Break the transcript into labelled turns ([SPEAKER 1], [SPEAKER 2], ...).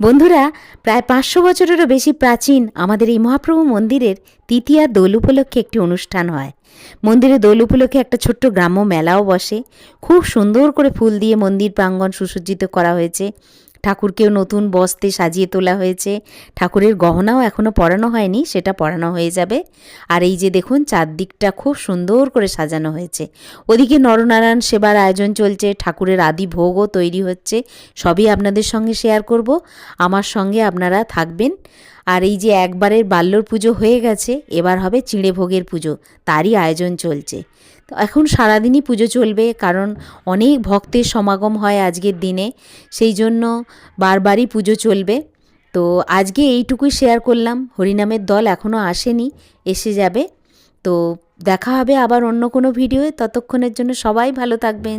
[SPEAKER 1] বন্ধুরা, প্রায় পাঁচশো বছরেরও বেশি প্রাচীন আমাদের এই মহাপ্রভু মন্দিরের তৃতীয়া দোল উপলক্ষে একটি অনুষ্ঠান হয়। মন্দিরে দোল উপলক্ষে একটা ছোট্ট গ্রাম্য মেলাও বসে। খুব সুন্দর করে ফুল দিয়ে মন্দির প্রাঙ্গণ সুসজ্জিত করা হয়েছে। ঠাকুরকেও নতুন বস্তে সাজিয়ে তোলা হয়েছে। ঠাকুরের গহনাও এখনও পরানো হয়নি, সেটা পরানো হয়ে যাবে। আর এই যে দেখুন, চারদিকটা খুব সুন্দর করে সাজানো হয়েছে। ওদিকে নরনারায়ণ সেবার আয়োজন চলছে, ঠাকুরের আদি ভোগও তৈরি হচ্ছে। সবই আপনাদের সঙ্গে শেয়ার করব। আমার সঙ্গে আপনারা থাকবেন। আর এই যে একবারের বাল্যর পুজো হয়ে গেছে, এবার হবে চিঁড়ে ভোগের পুজো। তারই আয়োজন চলছে। তো এখন সারাদিনই পুজো চলবে, কারণ অনেক ভক্তের সমাগম হয় আজকের দিনে। সেই জন্য বারবারই পুজো চলবে। তো আজকে এইটুকুই শেয়ার করলাম। হরিনামের দল এখনও আসেনি, এসে যাবে। তো দেখা হবে আবার অন্য কোনো ভিডিওয়ে ততক্ষণের জন্য সবাই ভালো থাকবেন।